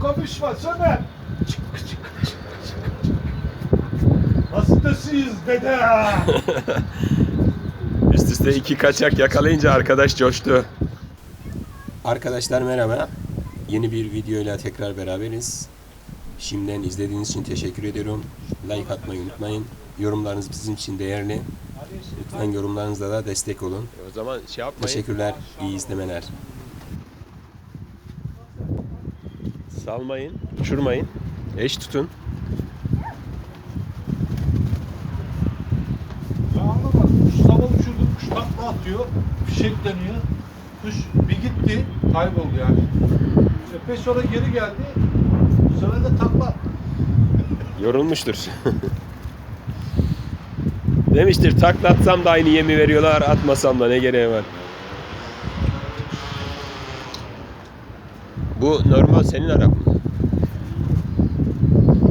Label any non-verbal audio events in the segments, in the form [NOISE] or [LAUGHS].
Konuşma Soner. Çık, çık, çık, çık, çık. Hastasıyız dede. [LAUGHS] Üst üste iki kaçak yakalayınca arkadaş coştu. Arkadaşlar merhaba. Yeni bir videoyla tekrar beraberiz. Şimdiden izlediğiniz için teşekkür ediyorum. Like atmayı unutmayın. Yorumlarınız bizim için değerli. Lütfen yorumlarınızla da destek olun. O zaman şey yapmayın. Teşekkürler. İyi izlemeler. Salmayın, uçurmayın. Eş tutun. Ya anlamadım. Kuş sabah uçurdum. Kuş takla atıyor. Fişekleniyor. Kuş bir gitti. Kayboldu yani. Beş sonra geri geldi. Bu sefer de takla. Yorulmuştur. [LAUGHS] Demiştir taklatsam da aynı yemi veriyorlar, atmasam da ne gereği var. Bu normal senin Arap mı?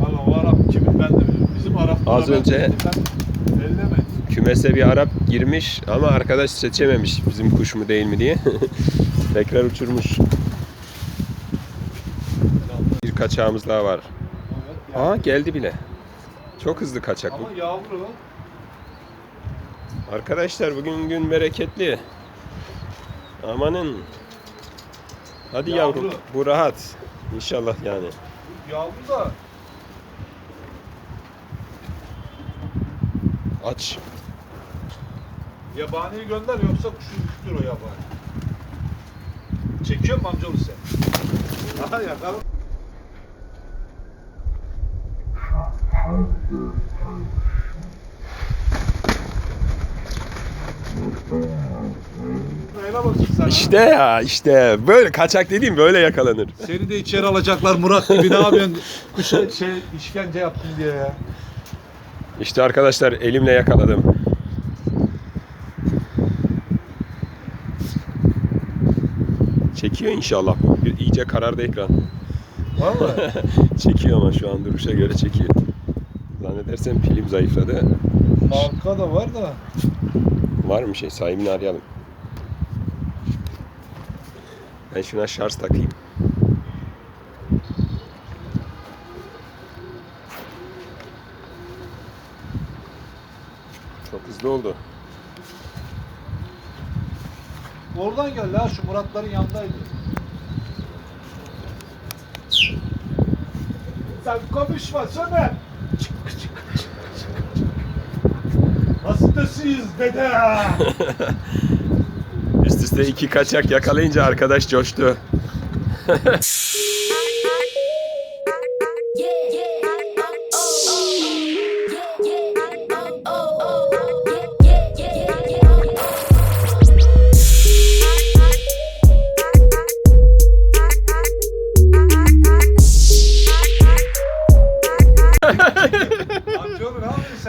Valla o Arap kimin ben de bilmiyorum. Bizim Arap Az önce- ellemedim. Kümese bir Arap girmiş ama arkadaş seçememiş bizim kuş mu değil mi diye. [LAUGHS] Tekrar uçurmuş. Bir kaçağımız daha var. Evet, Aa geldi bile. Çok hızlı kaçak bu. Ama yavru. Arkadaşlar bugün gün bereketli. Amanın. Hadi Yavru. yavrum bu rahat. İnşallah yani. Yavru da Aç. yabaniyi gönder yoksa kuşu ürkütür o yabani. Çekiyor mu amcaoğlu sen? Aha yakala. Helal olsun sana. İşte ya işte böyle kaçak dediğim böyle yakalanır. Seni de içeri alacaklar Murat gibi ne yapıyorsun? [LAUGHS] Kuşa şey işkence yaptın diye ya. İşte arkadaşlar elimle yakaladım. Çekiyor inşallah. Bir iyice karardı ekran. Vallahi. [LAUGHS] çekiyor ama şu an duruşa göre çekiyor. Zannedersem pilim zayıfladı. Arka da var da. Var mı şey sahibini arayalım. Ben şuna şarj takayım. Çok hızlı oldu. Oradan gel la şu Muratların yanındaydı. Sen konuşma Soner. Çık çık çık çık. Hastasıyız dede. [LAUGHS] Üste iki kaçak yakalayınca arkadaş coştu.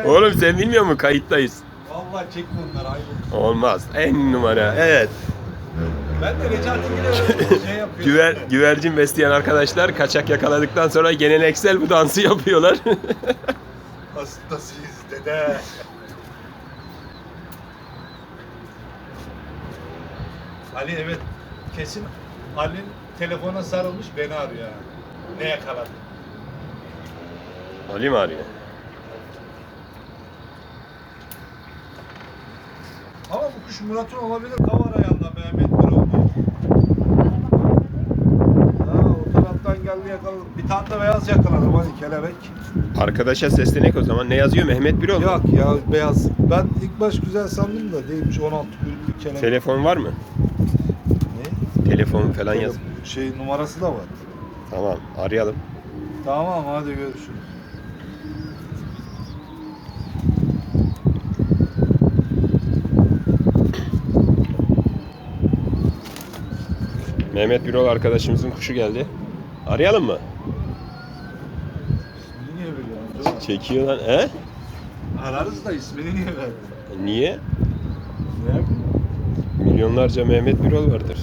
Oğlum sen bilmiyor musun kayıttayız. Vallahi çekme onları ayıp. Olmaz. En numara. Evet. Ben de Necati Güler'e [LAUGHS] şey yapıyorum. Güver, güvercin besleyen arkadaşlar kaçak yakaladıktan sonra geleneksel bu dansı yapıyorlar. [LAUGHS] Hastasıyız dede. Ali evet kesin Ali'nin telefona sarılmış beni arıyor. Ne yakaladı? Ali mi arıyor? Ama bu kuş Murat'ın olabilir. Kavar ayağında Mehmet bir oldu. Ha, o taraftan geldi yakaladı. Bir tane de beyaz yakaladım hani kelebek. Arkadaşa seslenek o zaman. Ne yazıyor? Mehmet Birol mu? Yok ya beyaz. Ben ilk baş güzel sandım da değilmiş 16 kuyruklu kelebek. Telefon var mı? ne? Telefon falan yaz. Şey numarası da var. Tamam arayalım. Tamam hadi görüşürüz. Mehmet Birol arkadaşımızın kuşu geldi. Arayalım mı? İsmini niye veriyorsun? Çekiyor lan. He? Ararız da ismini niye verdin? Niye? Ne yapayım? Milyonlarca Mehmet Birol vardır.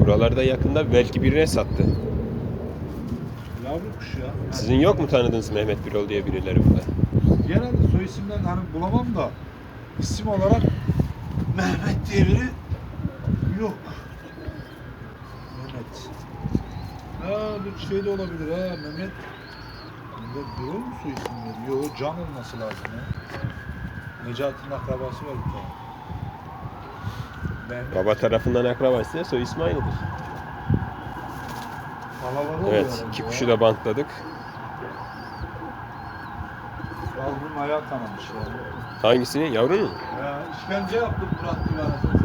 Buralarda yakında belki birine sattı. Yavru kuş ya. Sizin yok mu tanıdığınız Mehmet Birol diye birileri burada? Genelde soy isimden hani bulamam da isim olarak Mehmet diye biri yok. Ha bir şey de olabilir ha Mehmet. Bunda Birol mu su isimleri? Yok Can olması lazım ya. Necati'nin akrabası var bir tane. Mehmet. Baba tarafından akrabası soy. Halaları oluyor Evet, iki kuşu da bantladık. Yavrum ayağı kanamış ya. Hangisini? Yavrunun? Ya işkence yaptım Murat. Seni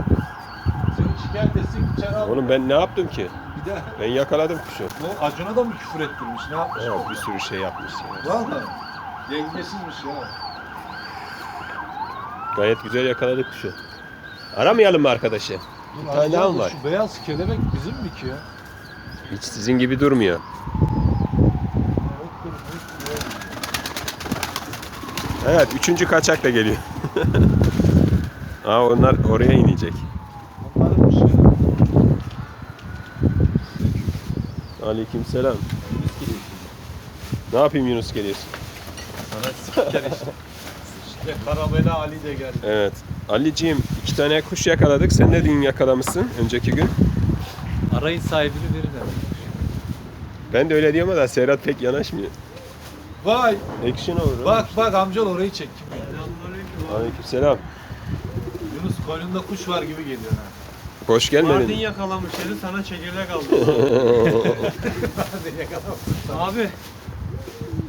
şikayet etsin içeri aldım. Oğlum ben ne yaptım ki? Bir de Ben yakaladım kuşu. o Acun'a da mı küfür ettirmiş? Ne yapmış? Evet, bir sürü şey yapmış. ya. Valla. Dengesizmiş ya. Gayet güzel yakaladık kuşu. Aramayalım mı arkadaşı? Dur, Bir tane daha mı var? Şu beyaz kelebek bizim mi ki ya? Hiç sizin gibi durmuyor. Evet, dur, dur, dur. Evet, üçüncü kaçak da geliyor. [LAUGHS] Aa onlar oraya inecek. Onlarınmış ya. Aleykümselam. Ne yapayım Yunus geliyorsun? Sana spiker işte. İşte Karamela Ali de geldi. Evet. Ali'ciğim iki tane kuş yakaladık. Sen de dün yakalamışsın önceki gün. Arayın sahibini verin hemen. Ben de öyle diyorum da Serhat pek yanaşmıyor. Vay Action olur. bak bak amcal orayı çek. Aleykümselam. Yunus koynunda kuş var gibi geliyor ha. Hoş Mardin gelmedin. yakalamış eli sana çekirdek aldı. [LAUGHS] Abi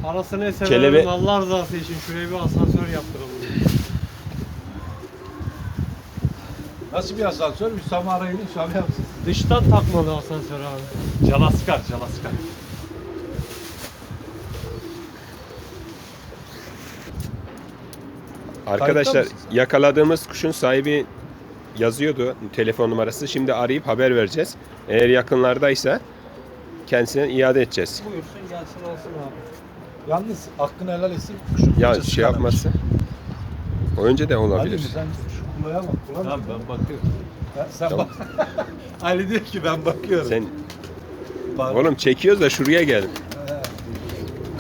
parasını eser Kelebe- Allah rızası için şuraya bir asansör yaptıralım. Nasıl bir asansör? Hüsam arayın Hüsam yapsın. Dıştan takmalı asansör abi. Calaskar, calaskar. Arkadaşlar mısın sen? yakaladığımız kuşun sahibi yazıyordu telefon numarası. Şimdi arayıp haber vereceğiz. Eğer yakınlardaysa kendisine iade edeceğiz. Buyursun gelsin alsın abi. Yalnız hakkını helal etsin. Ya şey yapmazsa o önce de Ali olabilir. mi sen şu kulaya bak. Kula Tamam ben bakıyorum. Ha, sen Tamam. bak. [LAUGHS] Ali diyor ki ben bakıyorum. Sen Bak. oğlum çekiyoruz da şuraya gel.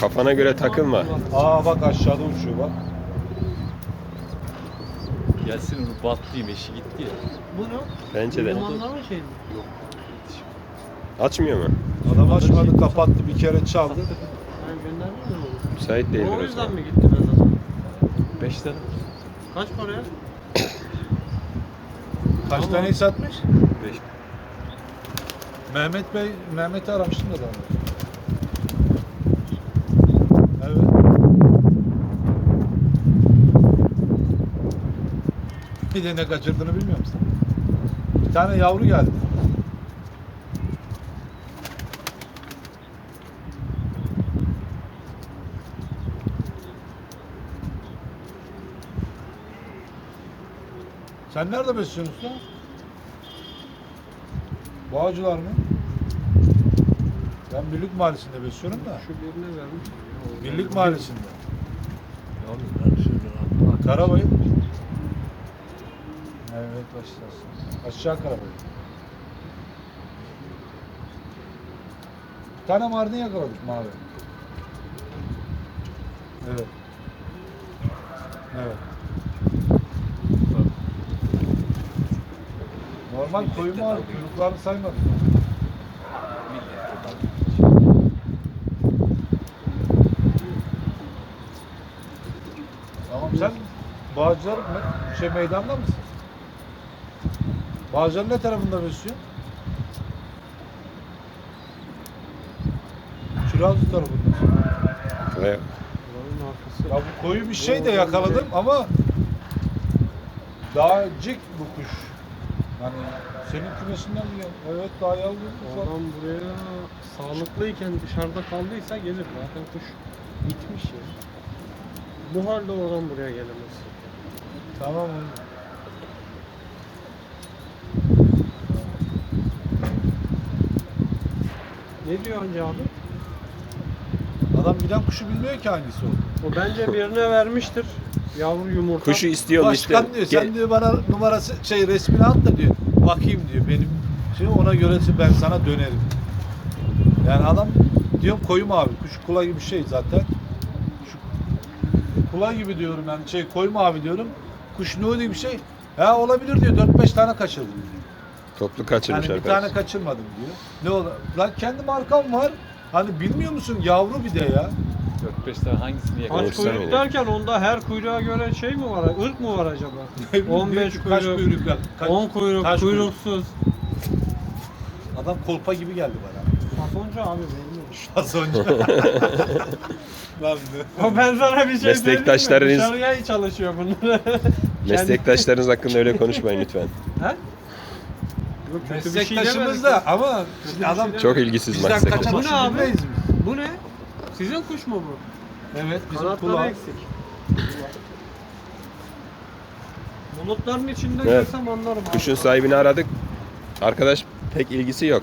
Kafana göre takılma. Aa bak aşağıda uçuyor bak. Gelsin onu battıyım eşi gitti ya. Bu ne? Bence de. Limanların şey mi? Açmıyor mu? Adam açmadı kapattı bir kere çaldı. Ben gönderdim mi onu? Müsait değildir O o yüzden zaman. mi gitti mezara? 5 tane. Kaç paraya? Kaç Tamam. taneyi satmış? 5. Mehmet Bey, Mehmet'i aramıştım da daha. Evet. Bir de ne kaçırdığını bilmiyor musun? Bir tane yavru geldi. Sen nerede besliyorsun usta? Bağcılar mı? Ben Birlik Mahallesi'nde besliyorum da. Şu birine vermiş. Birlik Mahallesi'nde. Yalnız ben şuradan Karabayır. Evet başlarsın. Aşağı Karabayır. Bir tane mardin yakaladık mavi. Evet. Evet. Normal koyu mavi. Kuyruklarını saymadım. Tamam sen Bağcılar şey meydanda mısın? Bağcılar ne tarafında besliyorsun? Kirazlı tarafında. Arkası. Ya bu koyu bir şey de yakaladım ama daha cik bu kuş. Yani senin kümesinden mi geldi? Evet daha yavru. Adam buraya sağlıklıyken dışarıda kaldıysa gelir. Zaten kuş gitmiş ya. Bu halde oradan buraya gelemez. Tamam oğlum. Ne diyor önce abi? Adam giden kuşu bilmiyor ki hangisi o. O bence birine vermiştir. Yavru yumurta. kuşu istiyor işte. Başkan diyor sen Gel- diyor bana numarası şey resmini at da diyor. Bakayım diyor benim şey ona göre ben sana dönerim. Yani adam diyorum koyu mavi kuş kula gibi şey zaten. Şu kula gibi diyorum yani şey koyu mavi diyorum. Kuş ne diye bir şey. Ha olabilir diyor 4-5 tane kaçırdım diyor. Toplu kaçırmış Yani bir arkadaş. tane kaçırmadım diyor. Ne olur? Lan kendi markam var. Hani bilmiyor musun yavru bir de ya. 4-5 tane hangisini Kaç? Olursa kuyruk öyle. derken onda her kuyruğa göre şey mi var? ırk mı var acaba? [LAUGHS] Ne bileyim, 15 diyor ki kaç kuyruk, kuyruk var. Kaç- 10 kuyruk, kaç kuyruk? kuyruksuz. Adam kolpa gibi geldi bana. Fasoncu abi belli. Az önce. [LAUGHS] Lan ne? O ben sana bir şey söyleyeyim mi? Meslektaşlarınız- Dışarıya çalışıyor bunlar. Meslektaşlarınız hakkında öyle konuşmayın lütfen. He? Yok, kötü bir şey Meslektaşımız da ama şimdi şey adam demedik. Çok ilgisiz bizden meslektaş. kaçan Bu ne abi? biz. Bu ne? Sizin kuş mu bu? Evet bizim Kanatları kulağı. eksik. Bulutların içinde Evet. görsem anlarım abi. Kuşun sahibini aradık. Arkadaş pek ilgisi yok.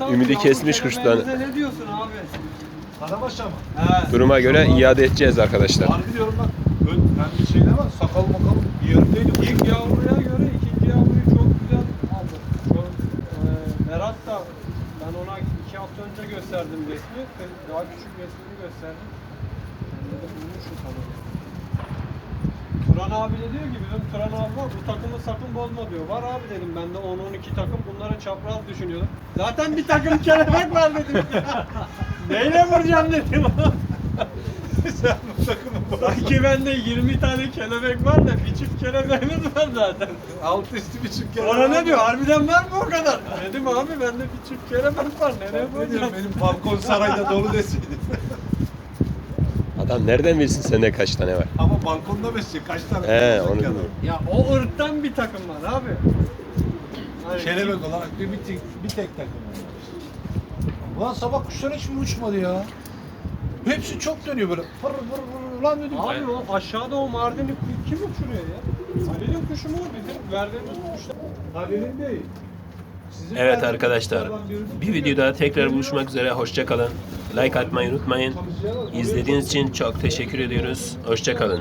Abi, ümidi yavru kesmiş kuştan. kelebeğimize Ne diyorsun abi? Karabaş ama. He. Duruma göre iade edeceğiz arkadaşlar. Harbi diyorum bak. Ön, ben bir şeyler var. Sakal makal bir yerindeydi. İlk yavruya göre ikinci yavruyu çok güzel aldı. Şu an e, Da ben ona iki hafta önce gösterdim resmi. Daha küçük resmini gösterdim. Ben de bulmuşum sanırım. Turan abi de diyor ki bizim Turan abi var bu takımı sakın bozma diyor. Var abi dedim ben de 10-12 takım bunları çapraz düşünüyordum. Zaten bir takım kelebek var dedim. [LAUGHS] Neyle vuracağım dedim. [LAUGHS] Sen bu takımı bırak. Sanki bende 20 tane kelebek var da bir çift kelebeğimiz var zaten. Alt üstü bir çift kere. Sonra ne diyor? Harbiden var mı o kadar? Dedim abi bende bir çift kelebek var. Nereye koyacağım? benim balkon sarayda dolu deseydi. Adam nereden bilsin sende kaç tane var? Ama balkonda besleyecek kaç tane He, onu bilmiyorum. Ya o ırktan bir takım var abi. Hani Kelebek olarak bir, bir, tek, bir tek takım var. Ulan sabah kuşlar hiçbir uçmadı ya. Hepsi çok dönüyor böyle. Fır fır fır lan dedim. Abi o aşağıda o Mardin'i kim uçuruyor ya? Halil'in kuşu mu bizim verdiğimiz kuşlar? Halil'in değil. Sizin Evet verdiğiniz arkadaşlar. kuşlardan birini- Bir videoda tekrar buluşmak üzere. Hoşçakalın. Like atmayı unutmayın. İzlediğiniz için çok teşekkür ediyoruz. Hoşçakalın.